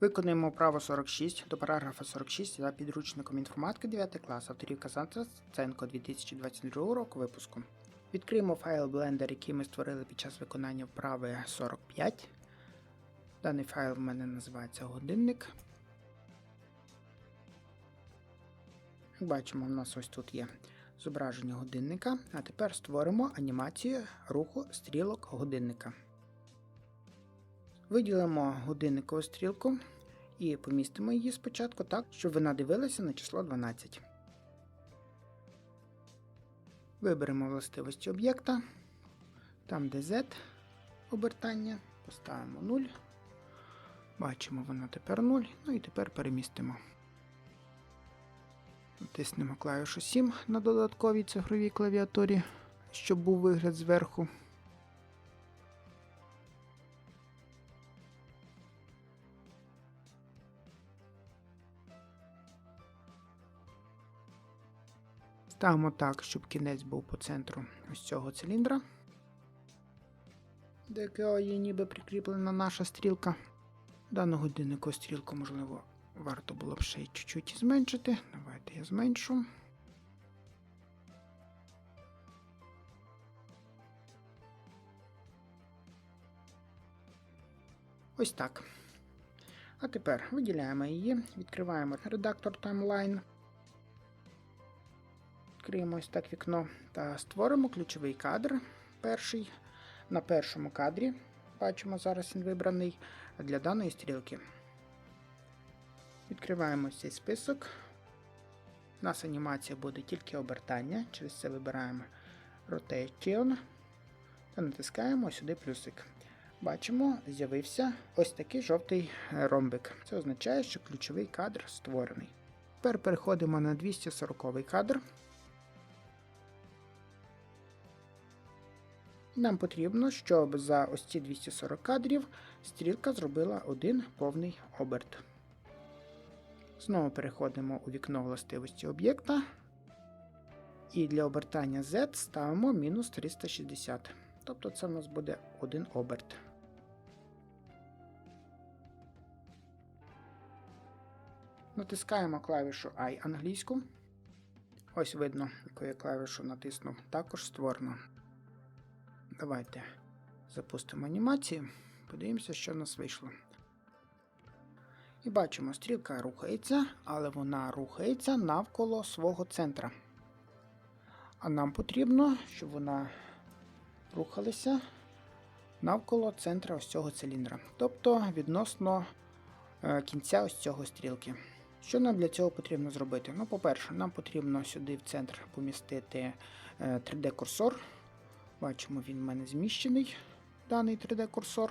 Виконуємо право 46 до параграфа 46 за підручником інформатики 9 клас авторів Казанця Ценко 2022 року випуску. Відкриємо файл Blender, який ми створили під час виконання вправи 45. Даний файл в мене називається годинник. Бачимо, у нас ось тут є зображення годинника. А тепер створимо анімацію руху стрілок годинника. Виділимо годинникову стрілку і помістимо її спочатку так, щоб вона дивилася на число 12. Виберемо властивості об'єкта. Там, де Z обертання, поставимо 0. Бачимо, вона тепер 0. Ну і тепер перемістимо. Натиснемо клавішу 7 на додатковій цифровій клавіатурі, щоб був вигляд зверху. Ставимо так, щоб кінець був по центру ось цього циліндра, до якого є ніби прикріплена наша стрілка. Дану годиннику стрілку, можливо, варто було б ще й чуть-чуть зменшити. Давайте я зменшу. Ось так. А тепер виділяємо її, відкриваємо редактор Timeline. Відкриємо ось так вікно та створимо ключовий кадр. Перший. На першому кадрі. Бачимо, зараз він вибраний для даної стрілки. Відкриваємо цей список. У нас анімація буде тільки обертання. Через це вибираємо Rotation та натискаємо сюди плюсик. Бачимо, з'явився ось такий жовтий ромбик. Це означає, що ключовий кадр створений. Тепер переходимо на 240 кадр. Нам потрібно, щоб за ось ці 240 кадрів стрілка зробила один повний оберт. Знову переходимо у вікно властивості об'єкта. І для обертання Z ставимо мінус 360. Тобто це у нас буде один оберт. Натискаємо клавішу I англійську. Ось видно, яку я клавішу натиснув. Також створено. Давайте запустимо анімацію. Подивимося, що в нас вийшло. І бачимо, стрілка рухається, але вона рухається навколо свого центра. А нам потрібно, щоб вона рухалася навколо центра ось цього циліндра. Тобто відносно е, кінця ось цього стрілки. Що нам для цього потрібно зробити? Ну, по-перше, нам потрібно сюди в центр помістити 3D-курсор. Бачимо, він в мене зміщений, даний 3D-курсор.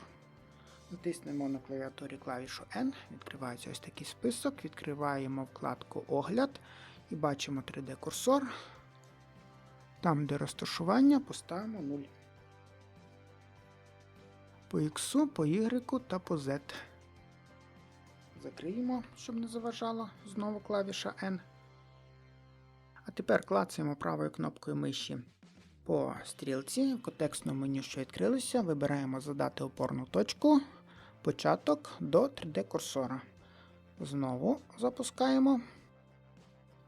Натиснемо на клавіатурі клавішу N, відкривається ось такий список, відкриваємо вкладку Огляд і бачимо 3D-курсор. Там, де розташування, поставимо 0. По X, по Y та по Z. Закриємо, щоб не заважало знову клавіша N. А тепер клацаємо правою кнопкою миші по стрілці в контекстному меню, що відкрилося, вибираємо задати опорну точку, початок до 3D-курсора. Знову запускаємо.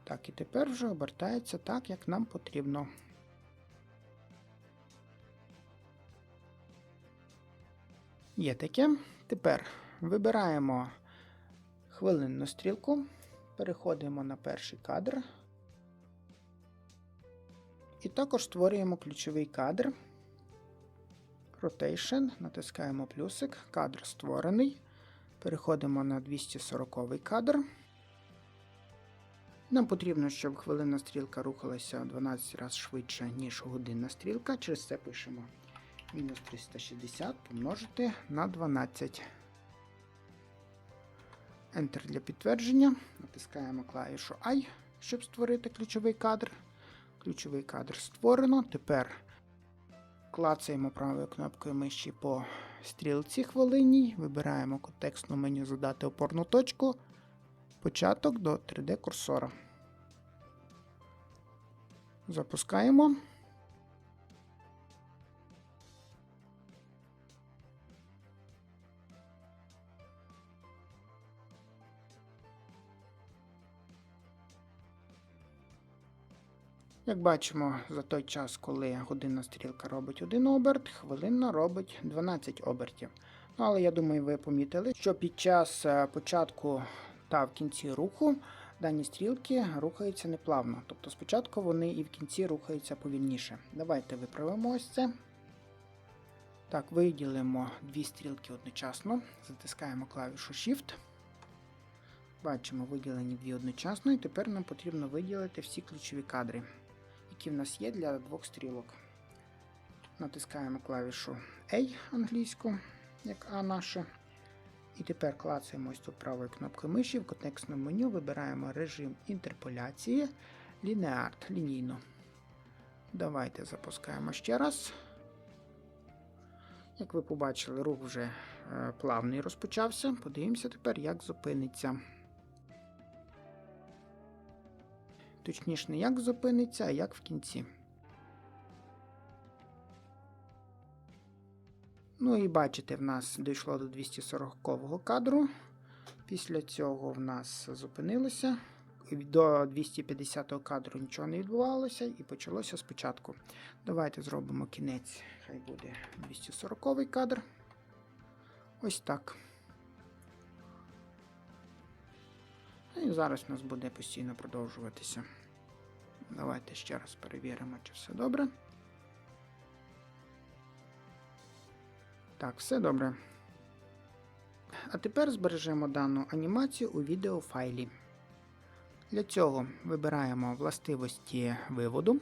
Так, і тепер вже обертається так, як нам потрібно. Є таке. Тепер вибираємо хвилинну стрілку, переходимо на перший кадр. І також створюємо ключовий кадр. Rotation, натискаємо плюсик, кадр створений. Переходимо на 240 кадр. Нам потрібно, щоб хвилинна стрілка рухалася 12 разів швидше, ніж годинна стрілка. Через це пишемо мінус 360 помножити на 12. Enter для підтвердження. Натискаємо клавішу I, щоб створити ключовий кадр. Ключовий кадр створено. Тепер клацаємо правою кнопкою миші по стрілці хвилинній. Вибираємо контекстну меню Задати опорну точку. Початок до 3D-курсора. Запускаємо. Як бачимо, за той час, коли годинна стрілка робить один оберт, хвилинна робить 12 обертів. Ну, але я думаю, ви помітили, що під час е, початку та в кінці руху дані стрілки рухаються неплавно. Тобто спочатку вони і в кінці рухаються повільніше. Давайте виправимо ось це. Так, виділимо дві стрілки одночасно, затискаємо клавішу Shift. Бачимо виділені дві одночасно, і тепер нам потрібно виділити всі ключові кадри, які в нас є для двох стрілок. Натискаємо клавішу A англійську, як А наша. І тепер клацаємо ось тут правою кнопкою миші в контекстному меню вибираємо режим інтерполяції лінеарт лінійно. Давайте запускаємо ще раз. Як ви побачили, рух вже е, плавний розпочався. Подивимося тепер, як зупиниться. Точніше, не як зупиниться, а як в кінці. Ну і бачите, в нас дійшло до 240-го кадру. Після цього в нас зупинилося. До 250-го кадру нічого не відбувалося і почалося спочатку. Давайте зробимо кінець, хай буде 240-й кадр. Ось так. І зараз у нас буде постійно продовжуватися. Давайте ще раз перевіримо, чи все добре. Так, все добре. А тепер збережемо дану анімацію у відеофайлі. Для цього вибираємо властивості виводу,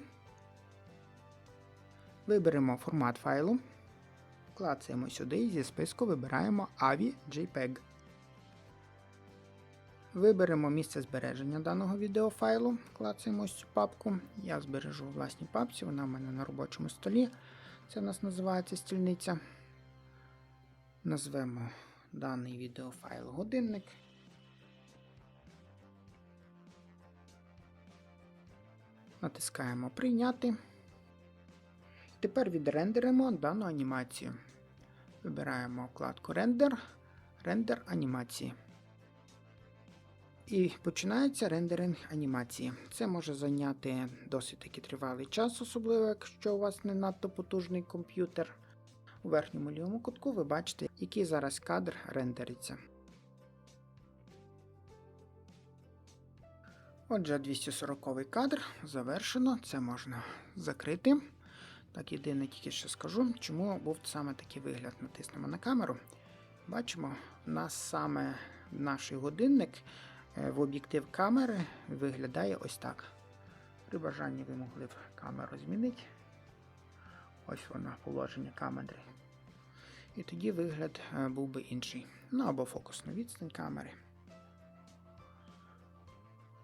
виберемо формат файлу, клацаємо сюди і зі списку вибираємо AVI JPEG. Виберемо місце збереження даного відеофайлу, клацаємо ось цю папку. Я збережу у власній папці, вона в мене на робочому столі. Це у нас називається стільниця. Назвемо даний відеофайл годинник. Натискаємо Прийняти. Тепер відрендеримо дану анімацію. Вибираємо вкладку Рендер, рендер анімації. І починається рендеринг анімації. Це може зайняти досить таки тривалий час, особливо якщо у вас не надто потужний комп'ютер. У верхньому лівому кутку ви бачите, який зараз кадр рендериться. Отже, 240 кадр завершено, це можна закрити. Так, єдине тільки що скажу, чому був саме такий вигляд. Натиснемо на камеру. Бачимо, у нас саме наш годинник в об'єктив камери виглядає ось так. При бажанні ви могли б камеру змінити. Ось вона, положення камери. І тоді вигляд е, був би інший. Ну або фокусну відстань камери.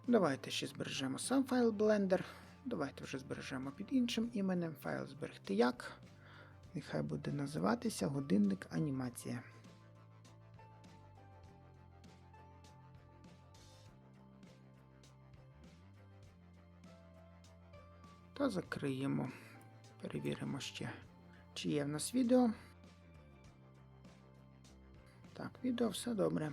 Давайте ще збережемо сам файл Blender. Давайте вже збережемо під іншим іменем. Файл зберегти як. Нехай буде називатися годинник анімація. Та закриємо. Перевіримо ще, чи є в нас відео. Так, відео все добре.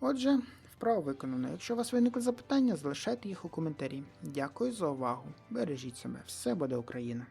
Отже, вправо виконано. Якщо у вас виникли запитання, залишайте їх у коментарі. Дякую за увагу. Бережіть себе, все буде Україна!